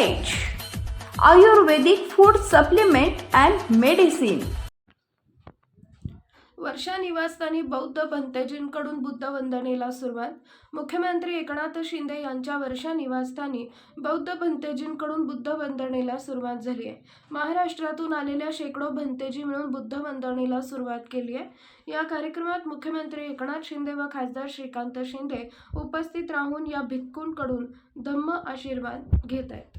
Ayurvedic food supplement and medicine Varsha निवासस्थानी बौद्ध भंतेजींकडून बुद्ध वंदनेला सुरुवात. मुख्यमंत्री एकनाथ शिंदे यांच्या वर्षा निवासस्थानी बौद्ध भंतेजींकडून बुद्ध वंदनेला सुरुवात झाली आहे. महाराष्ट्रातून आलेल्या शेकडो भंतेजी मिळून बुद्ध वंदनेला सुरुवात केली आहे. या कार्यक्रमात मुख्यमंत्री एकनाथ शिंदे व खासदार श्रीकांत शिंदे उपस्थित राहून या भिक्खूंकडून धम्म आशीर्वाद घेत आहेत.